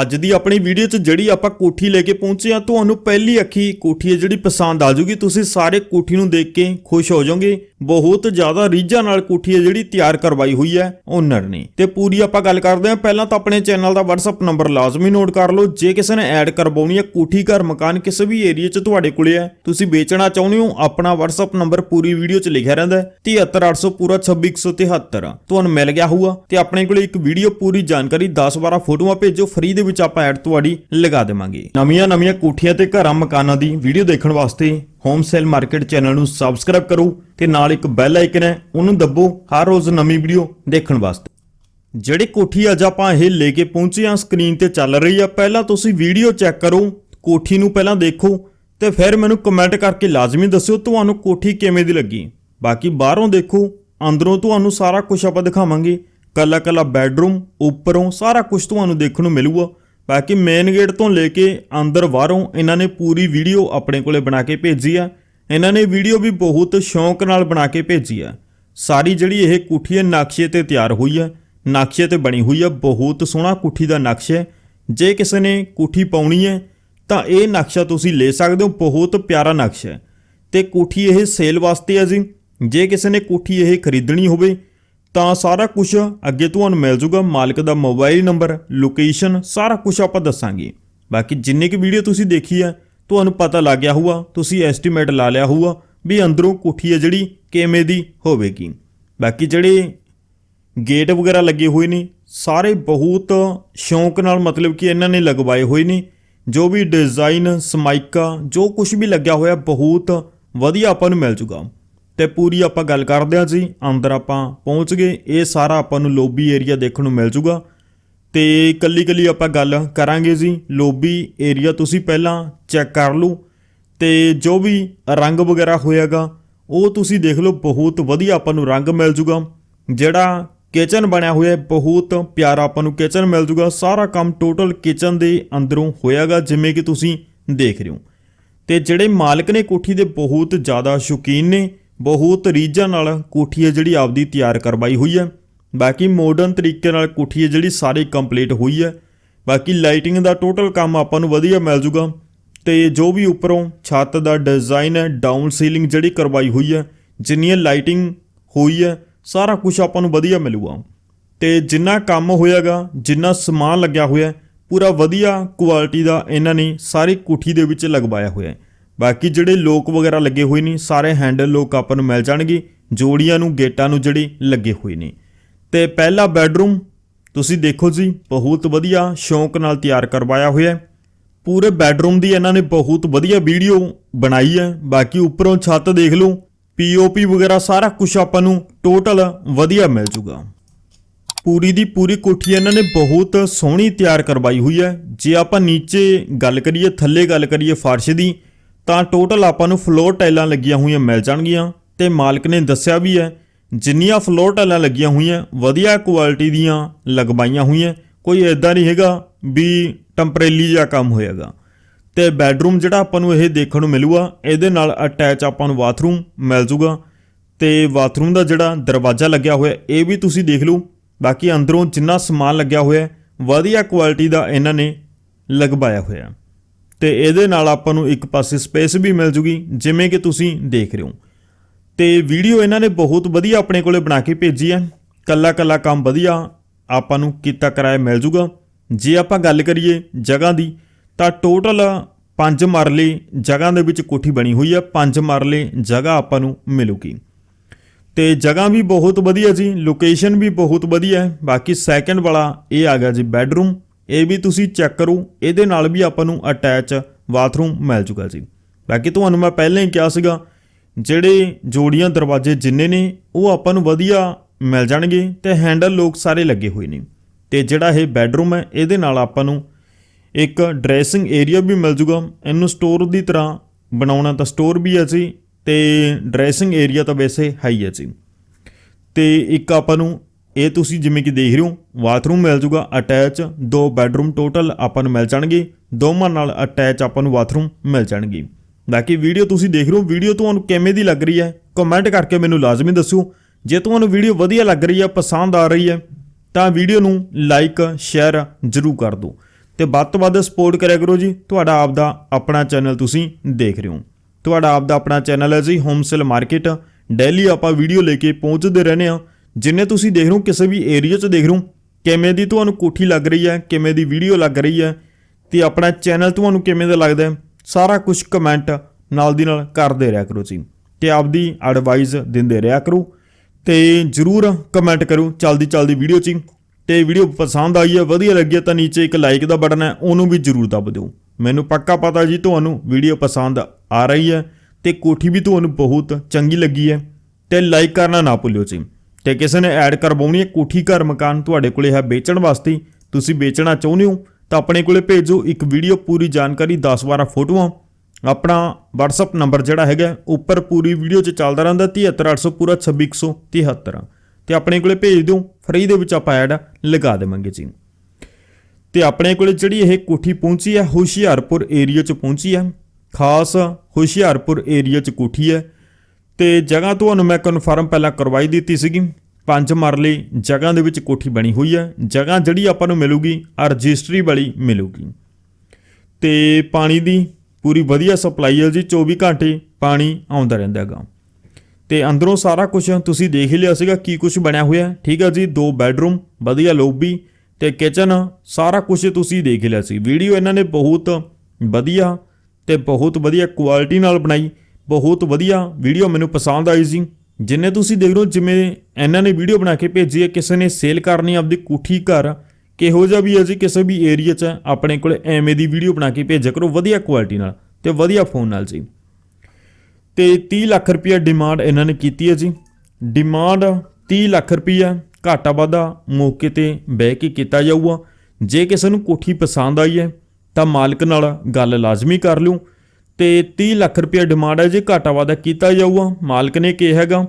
ਅੱਜ ਦੀ ਆਪਣੀ ਵੀਡੀਓ 'ਚ ਜਿਹੜੀ ਆਪਾਂ ਕੋਠੀ ਲੈ ਕੇ ਪਹੁੰਚੇ ਆ ਤੁਹਾਨੂੰ ਪਹਿਲੀ ਅੱਖੀ ਕੋਠੀ ਹੈ ਜਿਹੜੀ ਪਸੰਦ ਆ ਜਾਊਗੀ ਤੁਸੀਂ ਸਾਰੇ ਕੋਠੀ ਨੂੰ ਦੇਖ ਕੇ ਖੁਸ਼ ਹੋ ਜਾਓਗੇ। ਬਹੁਤ ਜ਼ਿਆਦਾ ਰੀਝਾਂ ਨਾਲ ਕੋਠੀ ਹੈ ਜਿਹੜੀ ਤਿਆਰ ਕਰਵਾਈ ਹੋਈ ਹੈ ਓਨਰ ਨੇ। ਤੇ ਪੂਰੀ ਆਪਾਂ ਗੱਲ ਕਰਦੇ ਹਾਂ। ਪਹਿਲਾਂ ਤਾਂ ਆਪਣੇ ਚੈਨਲ ਦਾ WhatsApp ਨੰਬਰ ਲਾਜ਼ਮੀ ਨੋਟ ਕਰ ਲਓ। ਜੇ ਕਿਸੇ ਨੇ ਐਡ ਕਰਵਾਉਣੀ ਹੈ ਕੋਠੀ, ਘਰ, ਮਕਾਨ ਕਿਸੇ ਵੀ ਏਰੀਆ 'ਚ ਤੁਹਾਡੇ ਕੋਲੇ ਹੈ, ਤੁਸੀਂ ਵੇਚਣਾ ਚਾਹੁੰਦੇ ਹੋ, ਆਪਣਾ WhatsApp ਨੰਬਰ ਪੂਰੀ ਵੀਡੀਓ 'ਚ ਲਿਖਿਆ ਰਹਿੰਦਾ ਹੈ। 73800 ਪੂਰਾ 26173 ਤੁਹਾਨੂੰ ਮਿਲ ਗਿਆ ਹੋਊਗਾ। ਤੇ ਆਪਣੇ ਕੋਲੇ ਇੱਕ ਵੀਡੀਓ ਪੂਰੀ ਜਾਣਕਾਰੀ 10-12 ਫੋਟੋਆਂ ਭੇਜੋ। ਫ੍ਰੀ ਦੇ ਵਿੱਚ ਆਪਾਂ ਐਡ ਤੁਹਾਡੀ ਲਗਾ ਦੇਵਾਂਗੇ। ਨਵੀਆਂ ਨਵੀਆਂ ਕੋਠੀਆਂ ਤੇ ਘਰਾਂ ਮਕਾਨਾਂ ਦੀ ਵੀਡੀਓ ਦੇਖਣ ਵਾਸਤੇ ਹੋਮ ਸੇਲ ਮਾਰਕੀਟ ਚੈਨਲ ਨੂੰ ਸਬਸਕ੍ਰਾਈਬ ਕਰੋ ਤੇ ਨਾਲ ਇੱਕ ਬੈਲ ਆਈਕਨ ਹੈ, ਉਹਨੂੰ ਦੱਬੋ ਹਰ ਰੋਜ਼ ਨਵੀਂ ਵੀਡੀਓ ਦੇਖਣ ਵਾਸਤੇ। ਜਿਹੜੀ ਕੋਠੀ ਅੱਜ ਆਪਾਂ ਇਹ ਲੈ ਕੇ ਪਹੁੰਚੇ ਆ ਸਕਰੀਨ ਤੇ ਚੱਲ ਰਹੀ ਆ, ਪਹਿਲਾਂ ਤੁਸੀਂ ਵੀਡੀਓ ਚੈੱਕ ਕਰੋ, ਕੋਠੀ ਨੂੰ ਪਹਿਲਾਂ ਦੇਖੋ ਤੇ ਫਿਰ ਮੈਨੂੰ ਕਮੈਂਟ ਕਰਕੇ ਲਾਜ਼ਮੀ ਦੱਸਿਓ ਤੁਹਾਨੂੰ ਕੋਠੀ ਕਿਵੇਂ ਦੀ ਲੱਗੀ। ਬਾਕੀ ਬਾਹਰੋਂ ਦੇਖੋ, ਅੰਦਰੋਂ ਤੁਹਾਨੂੰ ਸਾਰਾ ਕੁਝ ਆਪਾਂ ਦਿਖਾਵਾਂਗੇ। ਕੱਲਾ ਕੱਲਾ ਬੈੱਡਰੂਮ, ਉੱਪਰੋਂ ਸਾਰਾ ਕੁਝ ਤੁਹਾਨੂੰ ਦੇਖਣ ਨੂੰ ਮਿਲੂਗਾ। ਬਾਕੀ ਮੇਨ ਗੇਟ ਤੋਂ ਲੈ ਕੇ ਅੰਦਰ ਬਾਹਰੋਂ ਇਹਨਾਂ ਨੇ ਪੂਰੀ ਵੀਡੀਓ ਆਪਣੇ ਕੋਲੇ ਬਣਾ ਕੇ ਭੇਜੀ ਆ। ਇਹਨਾਂ ਨੇ ਵੀਡੀਓ ਵੀ ਬਹੁਤ ਸ਼ੌਂਕ ਨਾਲ ਬਣਾ ਕੇ ਭੇਜੀ ਆ। ਸਾਰੀ ਜਿਹੜੀ ਇਹ ਕੋਠੀ ਹੈ, ਨਕਸ਼ੇ ਤੇ ਤਿਆਰ ਹੋਈ ਹੈ ਨਕਸ਼ੇ ਤੇ ਬਣੀ ਹੋਈ ਆ, ਬਹੁਤ ਸੋਹਣਾ ਕੋਠੀ ਦਾ ਨਕਸ਼ਾ ਹੈ। ਜੇ ਕਿਸੇ ਨੇ ਕੋਠੀ ਪਾਉਣੀ ਹੈ, ਤਾਂ ਇਹ ਨਕਸ਼ਾ ਤੁਸੀਂ ਲੈ ਸਕਦੇ ਹੋ, ਬਹੁਤ ਪਿਆਰਾ ਨਕਸ਼ਾ ਹੈ। ਤੇ ਕੋਠੀ ਇਹ ਸੇਲ ਵਾਸਤੇ ਹੈ ਜੀ। ਜੇ ਕਿਸੇ ਨੇ ਕੋਠੀ ਇਹ ਖਰੀਦਣੀ ਹੋਵੇ ਤਾਂ ਸਾਰਾ ਕੁਝ ਅੱਗੇ ਤੁਹਾਨੂੰ ਮਿਲ ਜਾਊਗਾ ਮਾਲਕ ਦਾ ਮੋਬਾਈਲ ਨੰਬਰ ਲੋਕੇਸ਼ਨ ਸਾਰਾ ਕੁਝ ਆਪਾਂ ਦੱਸਾਂਗੇ। ਬਾਕੀ ਜਿੰਨੇ ਕੀ ਵੀਡੀਓ ਤੁਸੀਂ ਦੇਖੀ ਹੈ ਤੁਹਾਨੂੰ ਪਤਾ ਲੱਗ ਗਿਆ ਹੋਊਗਾ, ਤੁਸੀਂ ਐਸਟੀਮੇਟ ਲਾ ਲਿਆ ਹੋਊਗਾ ਵੀ ਅੰਦਰੋਂ ਕੋਠੀ ਹੈ ਜਿਹੜੀ, ਕਿਵੇਂ ਦੀ ਹੋਵੇਗੀ। ਬਾਕੀ ਜਿਹੜੇ ਗੇਟ ਵਗੈਰਾ ਲੱਗੇ ਹੋਏ ਨੇ, ਸਾਰੇ ਬਹੁਤ ਸ਼ੌਂਕ ਨਾਲ ਮਤਲਬ ਕਿ ਇਹਨਾਂ ਨੇ ਲਗਵਾਏ ਹੋਏ ਨੇ। ਜੋ ਵੀ ਡਿਜ਼ਾਈਨ ਸਮਾਈਕਾ ਜੋ ਕੁਝ ਵੀ ਲੱਗਿਆ ਹੋਇਆ, ਬਹੁਤ ਵਧੀਆ ਆਪਾਂ ਨੂੰ ਮਿਲ ਜੂਗਾ। ਤੇ ਪੂਰੀ ਆਪਾਂ ਗੱਲ ਕਰਦੇ ਹਾਂ ਜੀ। ਅੰਦਰ ਆਪਾਂ ਪਹੁੰਚ ਗਏ। ਇਹ ਸਾਰਾ ਆਪਾਂ ਨੂੰ ਲੋਬੀ ਏਰੀਆ ਦੇਖਣ ਨੂੰ ਮਿਲ ਜੂਗਾ। ਤੇ ਕੱਲੀ ਕੱਲੀ ਆਪਾਂ ਗੱਲ ਕਰਾਂਗੇ ਜੀ। ਲੋਬੀ ਏਰੀਆ ਤੁਸੀਂ ਪਹਿਲਾਂ ਚੈੱਕ ਕਰ ਲਓ। ਤੇ ਜੋ ਵੀ ਰੰਗ ਵਗੈਰਾ ਹੋਏਗਾ ਉਹ ਤੁਸੀਂ ਦੇਖ ਲਓ। ਬਹੁਤ ਵਧੀਆ ਆਪਾਂ ਨੂੰ ਰੰਗ ਮਿਲ ਜੂਗਾ। ਜਿਹੜਾ ਕਿਚਨ ਬਣਿਆ ਹੋਇਆ ਬਹੁਤ ਪਿਆਰਾ ਆਪਾਂ ਨੂੰ ਕਿਚਨ ਮਿਲ ਜੂਗਾ। ਸਾਰਾ ਕੰਮ ਟੋਟਲ ਕਿਚਨ ਦੇ ਅੰਦਰੋਂ ਹੋਇਆਗਾ, ਜਿਵੇਂ ਕਿ ਤੁਸੀਂ ਦੇਖ ਰਹੇ ਹੋ। ਤੇ ਜਿਹੜੇ ਮਾਲਕ ਨੇ ਕੋਠੀ ਦੇ ਬਹੁਤ ਜ਼ਿਆਦਾ ਸ਼ੌਕੀਨ ਨੇ। ਬਹੁਤ ਰੀਝਾਂ ਨਾਲ ਕੋਠੀ ਹੈ ਜਿਹੜੀ ਆਪਦੀ ਤਿਆਰ ਕਰਵਾਈ ਹੋਈ ਹੈ। ਬਾਕੀ ਮਾਡਰਨ ਤਰੀਕੇ ਨਾਲ ਕੋਠੀ ਹੈ ਜਿਹੜੀ ਸਾਰੀ ਕੰਪਲੀਟ ਹੋਈ ਹੈ। ਬਾਕੀ ਲਾਈਟਿੰਗ ਦਾ ਟੋਟਲ ਕੰਮ ਆਪਾਂ ਨੂੰ ਵਧੀਆ ਮਿਲ ਜੂਗਾ। ਤੇ ਜੋ ਵੀ ਉੱਪਰੋਂ ਛੱਤ ਦਾ ਡਿਜ਼ਾਈਨ ਹੈ ਡਾਊਨ ਸੀਲਿੰਗ ਜਿਹੜੀ ਕਰਵਾਈ ਹੋਈ ਹੈ, ਜਿੰਨੀਆਂ ਲਾਈਟਿੰਗ ਹੋਈ ਹੈ, ਸਾਰਾ ਕੁਝ ਆਪਾਂ ਨੂੰ ਵਧੀਆ ਮਿਲੂਗਾ। ਤੇ ਜਿੰਨਾ ਕੰਮ ਹੋਇਆਗਾ, ਜਿੰਨਾ ਸਮਾਨ ਲੱਗਿਆ ਹੋਇਆ, ਪੂਰਾ ਵਧੀਆ ਕੁਆਲਿਟੀ ਦਾ ਇਹਨਾਂ ਨੇ ਸਾਰੀ ਕੋਠੀ ਦੇ ਵਿੱਚ ਲਗਵਾਇਆ ਹੋਇਆ ਹੈ। ਬਾਕੀ ਜਿਹੜੇ ਲੋਕ ਵਗੈਰਾ ਲੱਗੇ ਹੋਏ ਨੇ, ਸਾਰੇ ਹੈਂਡਲ ਲੋਕ ਆਪਾਂ ਨੂੰ ਮਿਲ ਜਾਣਗੇ। ਜੋੜੀਆਂ ਨੂੰ, ਗੇਟਾਂ ਨੂੰ ਜਿਹੜੇ ਲੱਗੇ ਹੋਏ ਨੇ। ਤੇ ਪਹਿਲਾ ਬੈਡਰੂਮ ਤੁਸੀਂ ਦੇਖੋ ਜੀ, ਬਹੁਤ ਵਧੀਆ ਸ਼ੌਂਕ ਨਾਲ ਤਿਆਰ ਕਰਵਾਇਆ ਹੋਇਆ ਹੈ। ਪੂਰੇ ਬੈਡਰੂਮ ਦੀ ਇਹਨਾਂ ਨੇ ਬਹੁਤ ਵਧੀਆ ਵੀਡੀਓ ਬਣਾਈ ਹੈ। ਬਾਕੀ ਉੱਪਰੋਂ ਛੱਤ ਦੇਖ ਲਓ ਪੀਓਪੀ ਵਗੈਰਾ ਸਾਰਾ ਕੁਝ ਆਪਾਂ ਨੂੰ ਟੋਟਲ ਵਧੀਆ ਮਿਲ ਜੂਗਾ। ਪੂਰੀ ਦੀ ਪੂਰੀ ਕੋਠੀ ਇਹਨਾਂ ਨੇ ਬਹੁਤ ਸੋਹਣੀ ਤਿਆਰ ਕਰਵਾਈ ਹੋਈ ਹੈ। ਜੇ ਆਪਾਂ ਨੀਚੇ ਗੱਲ ਕਰੀਏ, ਥੱਲੇ ਗੱਲ ਕਰੀਏ ਫਰਸ਼ ਦੀ ਤਾਂ ਟੋਟਲ ਆਪਾਂ ਨੂੰ ਫਲੋਰ ਟਾਈਲਾਂ ਲੱਗੀਆਂ ਹੋਈਆਂ ਮਿਲ ਜਾਣਗੀਆਂ ਤੇ ਮਾਲਕ ਨੇ ਦੱਸਿਆ ਵੀ ਹੈ, ਜਿੰਨੀਆਂ ਫਲੋਰ ਟਾਈਲਾਂ ਲੱਗੀਆਂ ਹੋਈਆਂ, ਵਧੀਆ ਕੁਆਲਿਟੀ ਦੀਆਂ ਲਗਵਾਈਆਂ ਹੋਈਆਂ, ਕੋਈ ਐਦਾਂ ਨਹੀਂ ਹੈਗਾ ਵੀ ਟੈਂਪਰੇਰੀ ਜਿਹਾ ਕੰਮ ਹੋਏਗਾ ਤੇ ਬੈੱਡਰੂਮ ਜਿਹੜਾ ਆਪਾਂ ਨੂੰ ਇਹ ਦੇਖਣ ਨੂੰ ਮਿਲੂਗਾ, ਇਹਦੇ ਨਾਲ ਅਟੈਚ ਆਪਾਂ ਨੂੰ ਬਾਥਰੂਮ ਮਿਲ ਜੂਗਾ। ਤੇ ਬਾਥਰੂਮ ਦਾ ਜਿਹੜਾ ਦਰਵਾਜ਼ਾ ਲੱਗਿਆ ਹੋਇਆ, ਇਹ ਵੀ ਤੁਸੀਂ ਦੇਖ ਲਓ। ਬਾਕੀ ਅੰਦਰੋਂ ਜਿੰਨਾ ਸਮਾਨ ਲੱਗਿਆ ਹੋਇਆ, ਵਧੀਆ ਕੁਆਲਿਟੀ ਦਾ ਇਹਨਾਂ ਨੇ ਲਗਵਾਇਆ ਹੋਇਆ। ਤੇ ਇਹਦੇ ਨਾਲ ਆਪਾਂ ਨੂੰ ਇੱਕ ਪਾਸੇ ਸਪੇਸ ਵੀ ਮਿਲ ਜੂਗੀ, ਜਿਵੇਂ ਕਿ ਤੁਸੀਂ ਦੇਖ ਰਹੇ ਹੋ। ਤੇ ਵੀਡੀਓ ਇਹਨਾਂ ਨੇ ਬਹੁਤ ਵਧੀਆ ਆਪਣੇ ਕੋਲੇ ਬਣਾ ਕੇ ਭੇਜੀ ਹੈ। ਕੱਲਾ ਕੱਲਾ ਕੰਮ ਵਧੀਆ ਆਪਾਂ ਨੂੰ ਕੀਤਾ ਕਰਾਇਆ ਮਿਲ ਜੂਗਾ। ਜੇ ਆਪਾਂ ਗੱਲ ਕਰੀਏ ਜਗ੍ਹਾ ਦੀ, ਤਾਂ ਟੋਟਲ 5 ਮਰਲੇ ਜਗ੍ਹਾ ਦੇ ਵਿੱਚ ਕੋਠੀ ਬਣੀ ਹੋਈ ਹੈ। 5 ਮਰਲੇ ਜਗ੍ਹਾ ਆਪਾਂ ਨੂੰ ਮਿਲੂਗੀ। ਤੇ ਜਗ੍ਹਾ ਵੀ ਬਹੁਤ ਵਧੀਆ ਜੀ ਲੋਕੇਸ਼ਨ ਵੀ ਬਹੁਤ ਵਧੀਆ ਹੈ। ਬਾਕੀ ਸੈਕੰਡ ਵਾਲਾ ਇਹ ਆ ਗਿਆ ਜੀ ਬੈੱਡਰੂਮ ਇਹ ਵੀ ਤੁਸੀਂ ਚੈੱਕ ਕਰੋ, ਇਹਦੇ ਨਾਲ ਵੀ ਆਪਾਂ ਨੂੰ ਅਟੈਚ ਬਾਥਰੂਮ ਮਿਲ ਜੂਗਾ ਜੀ ਬਾਕੀ ਤੁਹਾਨੂੰ ਮੈਂ ਪਹਿਲਾਂ ਹੀ ਕਿਹਾ ਸੀਗਾ, ਜਿਹੜੇ ਜੋੜੀਆਂ ਦਰਵਾਜ਼ੇ ਜਿੰਨੇ ਨੇ, ਉਹ ਆਪਾਂ ਨੂੰ ਵਧੀਆ ਮਿਲ ਜਾਣਗੇ ਤੇ ਹੈਂਡਲ ਲੋਕ ਸਾਰੇ ਲੱਗੇ ਹੋਏ ਨੇ। ਤੇ ਜਿਹੜਾ ਇਹ ਬੈੱਡਰੂਮ ਹੈ, ਇਹਦੇ ਨਾਲ ਆਪਾਂ ਨੂੰ ਇੱਕ ਡਰੈਸਿੰਗ ਏਰੀਆ ਵੀ ਮਿਲ ਜੂਗਾ। ਇਹਨੂੰ ਸਟੋਰ ਦੀ ਤਰ੍ਹਾਂ ਬਣਾਉਣਾ ਤਾਂ ਸਟੋਰ ਵੀ ਹੈ ਜੀ, ਤੇ ਡਰੈਸਿੰਗ ਏਰੀਆ ਤਾਂ ਵੈਸੇ ਹੈ ਹੀ ਹੈ ਜੀ। ਤੇ ਇੱਕ ਆਪਾਂ ਨੂੰ ਇਹ ਤੁਸੀਂ ਜਿਵੇਂ ਕਿ ਦੇਖ ਰਹੇ ਹੋ, ਬਾਥਰੂਮ ਮਿਲ ਜੂਗਾ ਅਟੈਚ ਦੋ ਬੈੱਡਰੂਮ ਟੋਟਲ ਆਪਾਂ ਨੂੰ ਮਿਲ ਜਾਣਗੇ, ਦੋਵਾਂ ਨਾਲ ਅਟੈਚ ਆਪਾਂ ਨੂੰ ਬਾਥਰੂਮ ਮਿਲ ਜਾਣਗੇ। ਬਾਕੀ ਵੀਡੀਓ ਤੁਸੀਂ ਦੇਖ ਰਹੇ ਹੋ ਵੀਡੀਓ ਤੁਹਾਨੂੰ ਕਿਵੇਂ ਦੀ ਲੱਗ ਰਹੀ ਹੈ ਕਮੈਂਟ ਕਰਕੇ ਮੈਨੂੰ ਲਾਜ਼ਮੀ ਦੱਸਿਓ। ਜੇ ਤੁਹਾਨੂੰ ਵੀਡੀਓ ਵਧੀਆ ਲੱਗ ਰਹੀ ਹੈ, ਪਸੰਦ ਆ ਰਹੀ ਹੈ, ਤਾਂ ਵੀਡੀਓ ਨੂੰ ਲਾਈਕ ਸ਼ੇਅਰ ਜ਼ਰੂਰ ਕਰ ਦਿਓ। ਤੇ ਵੱਧ ਤੋਂ ਵੱਧ ਸਪੋਰਟ ਕਰਿਆ ਕਰੋ ਜੀ, ਤੁਹਾਡਾ ਆਪਦਾ ਆਪਣਾ ਚੈਨਲ ਤੁਸੀਂ ਦੇਖ ਰਹੇ ਹੋ। ਤੁਹਾਡਾ ਆਪਦਾ ਆਪਣਾ ਚੈਨਲ ਹੈ ਜੀ ਹੋਮ ਸੇਲ ਮਾਰਕੀਟ ਡੇਲੀ ਆਪਾਂ ਵੀਡੀਓ ਲੈ ਕੇ ਪਹੁੰਚਦੇ ਰਹਿੰਦੇ ਆ ਜਿੰਨੇ ਤੁਸੀਂ ਦੇਖ ਰਹੇ ਹੋ, ਕਿਸੇ ਵੀ ਏਰੀਆ 'ਚ ਦੇਖ ਰਹੇ ਹੋ, ਕਿਵੇਂ ਦੀ ਤੁਹਾਨੂੰ ਕੋਠੀ ਲੱਗ ਰਹੀ ਹੈ, ਕਿਵੇਂ ਦੀ ਵੀਡੀਓ ਲੱਗ ਰਹੀ ਹੈ, ਤੇ ਆਪਣਾ ਚੈਨਲ ਤੁਹਾਨੂੰ ਕਿਵੇਂ ਦਾ ਲੱਗਦਾ ਹੈ, ਸਾਰਾ ਕੁਝ ਕਮੈਂਟ ਨਾਲ ਦੀ ਨਾਲ ਕਰਦੇ ਰਿਹਾ ਕਰੋ ਜੀ, ਤੇ ਆਪਦੀ ਐਡਵਾਈਸ ਦਿੰਦੇ ਰਿਹਾ ਕਰੋ, ਤੇ ਜਰੂਰ ਕਮੈਂਟ ਕਰੋ ਚਲਦੀ ਚਲਦੀ ਵੀਡੀਓ 'ਚ ਹੀ। ਤੇ ਵੀਡੀਓ ਪਸੰਦ ਆਈ ਹੈ, ਵਧੀਆ ਲੱਗੀ ਹੈ, ਤਾਂ ਨੀਚੇ ਇੱਕ ਲਾਈਕ ਦਾ ਬਟਨ ਹੈ, ਉਹਨੂੰ ਵੀ ਜਰੂਰ ਦਬ ਦਿਓ ਮੈਨੂੰ ਪੱਕਾ ਪਤਾ ਜੀ, ਤੁਹਾਨੂੰ ਵੀਡੀਓ ਪਸੰਦ ਆ ਰਹੀ ਹੈ, ਤੇ ਕੋਠੀ ਵੀ ਤੁਹਾਨੂੰ ਬਹੁਤ ਚੰਗੀ ਲੱਗੀ ਹੈ, ਤੇ ਲਾਈਕ ਕਰਨਾ ਨਾ ਭੁੱਲਿਓ ਜੀ ਤੇ ਕਿਸੇ ਨੇ ਐਡ ਕਰਵਾਉਣੀ ਹੈ ਕੋਠੀ ਘਰ ਮਕਾਨ ਤੁਹਾਡੇ ਕੋਲੇ ਹੈ ਵੇਚਣ ਵਾਸਤੇ, ਤੁਸੀਂ ਵੇਚਣਾ ਚਾਹੁੰਦੇ ਹੋ, ਤਾਂ ਆਪਣੇ ਕੋਲੇ ਭੇਜੋ, ਇੱਕ ਵੀਡੀਓ ਪੂਰੀ ਜਾਣਕਾਰੀ 10-12 ਫੋਟੋਆਂ। ਆਪਣਾ WhatsApp ਨੰਬਰ ਜਿਹੜਾ ਹੈਗਾ, ਉੱਪਰ ਪੂਰੀ ਵੀਡੀਓ 'ਚ ਚੱਲਦਾ ਰਹਿੰਦਾ 73800 ਪੂਰਾ 26173 ਤੇ ਆਪਣੇ ਕੋਲੇ ਭੇਜ ਦਿਓ ਫ੍ਰੀ ਦੇ ਵਿੱਚ ਆਪਾਂ ਐਡ ਲਗਾ ਦੇਵਾਂਗੇ ਜੀ। ਤੇ ਆਪਣੇ ਕੋਲੇ ਜਿਹੜੀ ਇਹ ਕੋਠੀ ਪਹੁੰਚੀ ਹੈ, ਹੁਸ਼ਿਆਰਪੁਰ ਏਰੀਆ 'ਚ ਪਹੁੰਚੀ ਹੈ। ਖਾਸ ਹੁਸ਼ਿਆਰਪੁਰ ਏਰੀਆ 'ਚ ਕੋਠੀ ਹੈ। ਤੇ ਜਗ੍ਹਾ ਤੁਹਾਨੂੰ ਮੈਂ ਕਨਫਰਮ ਪਹਿਲਾਂ ਕਰਵਾਈ ਦਿੱਤੀ ਸੀਗੀ। ਪੰਜ ਮਰਲੇ ਜਗ੍ਹਾ ਦੇ ਵਿੱਚ ਕੋਠੀ ਬਣੀ ਹੋਈ ਹੈ। ਜਗ੍ਹਾ ਜਿਹੜੀ ਆਪਾਂ ਨੂੰ ਮਿਲੂਗੀ ਆ ਰਜਿਸਟਰੀ ਵਾਲੀ ਮਿਲੂਗੀ। ਤੇ ਪਾਣੀ ਦੀ ਪੂਰੀ ਵਧੀਆ ਸਪਲਾਈ ਹੈ ਜੀ 24 ਘੰਟੇ ਪਾਣੀ ਆਉਂਦਾ ਰਹਿੰਦਾ ਹੈਗਾ। ਤੇ ਅੰਦਰੋਂ ਸਾਰਾ ਕੁਝ ਤੁਸੀਂ ਦੇਖ ਹੀ ਲਿਆ ਸੀਗਾ ਕੀ ਕੁਝ ਬਣਿਆ ਹੋਇਆ। ਠੀਕ ਹੈ ਜੀ, ਦੋ ਬੈੱਡਰੂਮ, ਵਧੀਆ ਲੌਬੀ ਤੇ ਕਿਚਨ ਸਾਰਾ ਕੁਝ ਤੁਸੀਂ ਦੇਖ ਲਿਆ ਸੀ। ਵੀਡੀਓ ਇਹਨਾਂ ਨੇ ਬਹੁਤ ਵਧੀਆ ਤੇ ਬਹੁਤ ਵਧੀਆ ਕੁਆਲਿਟੀ ਨਾਲ ਬਣਾਈ। ਬਹੁਤ ਵਧੀਆ ਵੀਡੀਓ ਮੈਨੂੰ ਪਸੰਦ ਆਈ ਸੀ। ਜਿੰਨੇ ਤੁਸੀਂ ਦੇਖ ਰਹੇ ਹੋ, ਜਿਵੇਂ ਇਹਨਾਂ ਨੇ ਵੀਡੀਓ ਬਣਾ ਕੇ ਭੇਜੀ ਹੈ, ਕਿਸੇ ਨੇ ਸੇਲ ਕਰਨੀ ਆਪਦੀ ਕੋਠੀ ਘਰ, ਕਿਹੋ ਜਿਹਾ ਵੀ ਹੈ ਜੀ, ਕਿਸੇ ਵੀ ਏਰੀਆ 'ਚ ਆਪਣੇ ਕੋਲ ਐਵੇਂ ਦੀ ਵੀਡੀਓ ਬਣਾ ਕੇ ਭੇਜਿਆ ਕਰੋ, ਵਧੀਆ ਕੁਆਲਿਟੀ ਨਾਲ ਤੇ ਵਧੀਆ ਫੋਨ ਨਾਲ ਜੀ। ਤੇ 30 ਲੱਖ ਰੁਪਏ ਡਿਮਾਂਡ ਇਹਨਾਂ ਨੇ ਕੀਤੀ ਹੈ ਜੀ। ਡਿਮਾਂਡ 30 ਲੱਖ ਰੁਪਏ ਘਾਟਾ ਵਾਧਾ ਮੌਕੇ ਤੇ ਬਹਿ ਕੇ ਕੀਤਾ ਜਾਊਗਾ। ਜੇ ਕਿਸੇ ਨੂੰ ਕੋਠੀ ਪਸੰਦ ਆਈ ਹੈ, ਤਾਂ ਮਾਲਕ ਨਾਲ ਗੱਲ ਲਾਜ਼ਮੀ ਕਰ ਲਿਓ। ਤੇ 30 ਲੱਖ ਰੁਪਏ ਡਿਮਾਂਡ ਹੈ, ਜੇ ਘਾਟਾ ਵਾਧਾ ਕੀਤਾ ਜਾਊਗਾ। ਮਾਲਕ ਨੇ ਕਿਹਾ ਹੈਗਾ,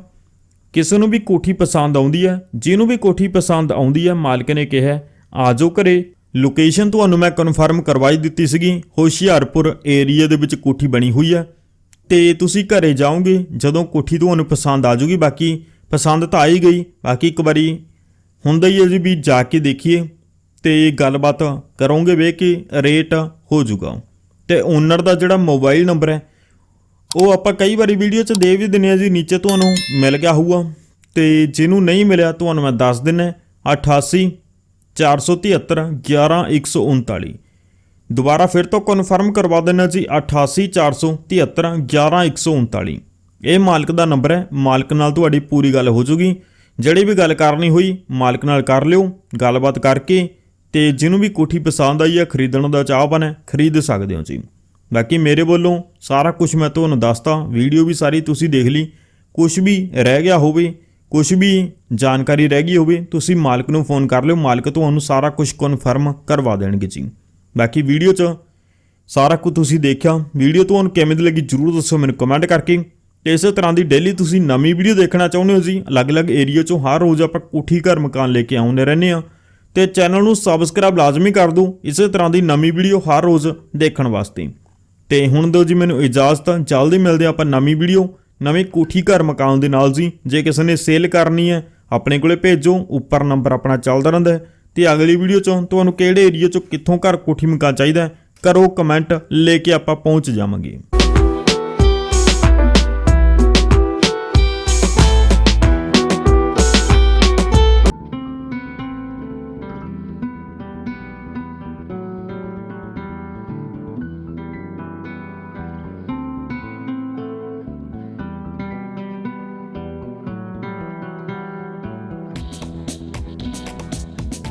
ਕਿਸੇ ਨੂੰ ਵੀ ਕੋਠੀ ਪਸੰਦ ਆਉਂਦੀ ਹੈ, ਜਿਹਨੂੰ ਵੀ ਕੋਠੀ ਪਸੰਦ ਆਉਂਦੀ ਹੈ, ਮਾਲਕ ਨੇ ਕਿਹਾ ਆ ਜਾਓ ਘਰੇ। ਲੋਕੇਸ਼ਨ ਤੁਹਾਨੂੰ ਮੈਂ ਕਨਫਰਮ ਕਰਵਾਈ ਦਿੱਤੀ ਸੀਗੀ, ਹੋਸ਼ਿਆਰਪੁਰ ਏਰੀਆ ਦੇ ਵਿੱਚ ਕੋਠੀ ਬਣੀ ਹੋਈ ਹੈ। ਤੇ ਤੁਸੀਂ ਘਰੇ ਜਾਓਗੇ, ਜਦੋਂ ਕੋਠੀ ਤੁਹਾਨੂੰ ਪਸੰਦ ਆ ਜੂਗੀ ਬਾਕੀ ਪਸੰਦ ਤਾਂ ਆ ਹੀ ਗਈ। ਬਾਕੀ ਇੱਕ ਵਾਰੀ ਹੁੰਦਾ ਹੀ ਹੈ ਜੀ ਵੀ ਜਾ ਕੇ ਦੇਖੀਏ ਤੇ ਗੱਲਬਾਤ ਕਰੋਗੇ ਵੇ ਕਿ ਰੇਟ ਹੋ ਜੂਗਾ ਤੇ ਓਨਰ ਦਾ ਜਿਹੜਾ ਮੋਬਾਈਲ ਨੰਬਰ ਹੈ, ਉਹ ਆਪਾਂ ਕਈ ਵਾਰੀ ਵੀਡੀਓ 'ਚ ਦੇ ਵੀ ਦਿੰਨੇ ਆ ਜੀ, ਨੀਚੇ ਤੁਹਾਨੂੰ ਮਿਲ ਗਿਆ ਹੋਊਗਾ। ਤੇ ਜਿਹਨੂੰ ਨਹੀਂ ਮਿਲਿਆ, ਤੁਹਾਨੂੰ ਮੈਂ ਦੱਸ ਦਿੰਨਾ 88 473 11139 ਦੁਬਾਰਾ ਫਿਰ ਤੋਂ ਕਨਫਰਮ ਕਰਵਾ ਦੇਣਾ ਜੀ 88473 11139 ਇਹ ਮਾਲਕ ਦਾ ਨੰਬਰ ਹੈ, ਮਾਲਕ ਨਾਲ ਤੁਹਾਡੀ ਪੂਰੀ ਗੱਲ ਹੋ ਜੂਗੀ। ਜਿਹੜੀ ਵੀ ਗੱਲ ਕਰਨੀ ਹੋਈ, ਮਾਲਕ ਨਾਲ ਕਰ ਲਿਓ, ਗੱਲਬਾਤ ਕਰਕੇ ਤੇ ਜਿਹਨੂੰ ਵੀ ਕੋਠੀ ਪਸੰਦ ਆਈ ਹੈ ਖਰੀਦਣ ਦਾ ਚਾਹਪਨ ਹੈ ਖਰੀਦ ਸਕਦੇ ਹੋ ਜੀ। ਬਾਕੀ ਮੇਰੇ ਵੱਲੋਂ ਸਾਰਾ ਕੁਝ ਮੈਂ ਤੁਹਾਨੂੰ ਦੱਸਤਾ, ਵੀਡੀਓ ਵੀ ਸਾਰੀ ਤੁਸੀਂ ਦੇਖ ਲਈ। ਕੁਝ ਵੀ ਰਹਿ ਗਿਆ ਹੋਵੇ ਕੁਝ ਵੀ ਜਾਣਕਾਰੀ ਰਹਿ ਗਈ ਹੋਵੇ, ਤੁਸੀਂ ਮਾਲਕ ਨੂੰ ਫੋਨ ਕਰ ਲਿਓ, ਮਾਲਕ ਤੁਹਾਨੂੰ ਸਾਰਾ ਕੁਝ ਕਨਫਰਮ ਕਰਵਾ ਦੇਣਗੇ ਜੀ। ਬਾਕੀ ਵੀਡੀਓ 'ਚ ਸਾਰਾ ਕੁਝ ਤੁਸੀਂ ਦੇਖਿਆ, ਵੀਡੀਓ ਤੁਹਾਨੂੰ ਕਿਵੇਂ ਦੀ ਲੱਗੀ ਜਰੂਰ ਦੱਸੋ ਮੈਨੂੰ ਕਮੈਂਟ ਕਰਕੇ। ਤੇ ਇਸੇ ਤਰ੍ਹਾਂ ਦੀ ਡੇਲੀ ਤੁਸੀਂ ਨਵੀਂ ਵੀਡੀਓ ਦੇਖਣਾ ਚਾਹੁੰਦੇ ਹੋ ਜੀ, ਅਲੱਗ-ਅਲੱਗ ਏਰੀਆ 'ਚੋਂ ਹਰ ਰੋਜ਼ ਆਪਾਂ ਕੋਠੀ ਘਰ ਮਕਾਨ ਲੈ ਕੇ ਆਉਂਦੇ ਰਹਿੰਦੇ ਆ ਤੇ ਚੈਨਲ ਨੂੰ ਸਬਸਕ੍ਰਾਈਬ ਲਾਜ਼ਮੀ ਕਰ ਦਿਓ ਇਸੇ ਤਰ੍ਹਾਂ ਦੀ ਨਵੀਂ ਵੀਡੀਓ ਹਰ ਰੋਜ਼ ਦੇਖਣ ਵਾਸਤੇ। ਤੇ ਹੁਣ ਦਿਓ ਜੀ ਮੈਨੂੰ ਇਜਾਜ਼ਤ, ਜਲਦੀ ਮਿਲਦੇ ਆਪਾਂ ਨਵੀਂ ਵੀਡੀਓ ਨਵੇਂ ਕੋਠੀ ਘਰ ਮਕਾਨ ਦੇ ਨਾਲ ਜੀ। ਜੇ ਕਿਸੇ ਨੇ ਸੇਲ ਕਰਨੀ ਹੈ, ਆਪਣੇ ਕੋਲੇ ਭੇਜੋ, ਉੱਪਰ ਨੰਬਰ ਆਪਣਾ ਚੱਲਦਾ ਰਹਿੰਦਾ ਹੈ। ਤੇ ਅਗਲੀ ਵੀਡੀਓ ਚੋਂ ਤੁਹਾਨੂੰ ਕਿਹੜੇ ਏਰੀਆ ਚੋਂ ਕਿੱਥੋਂ ਘਰ ਕੋਠੀ ਮਕਾਨ ਚਾਹੀਦਾ ਕਰੋ ਕਮੈਂਟ ਲੈ ਕੇ ਆਪਾਂ ਪਹੁੰਚ ਜਾਵਾਂਗੇ।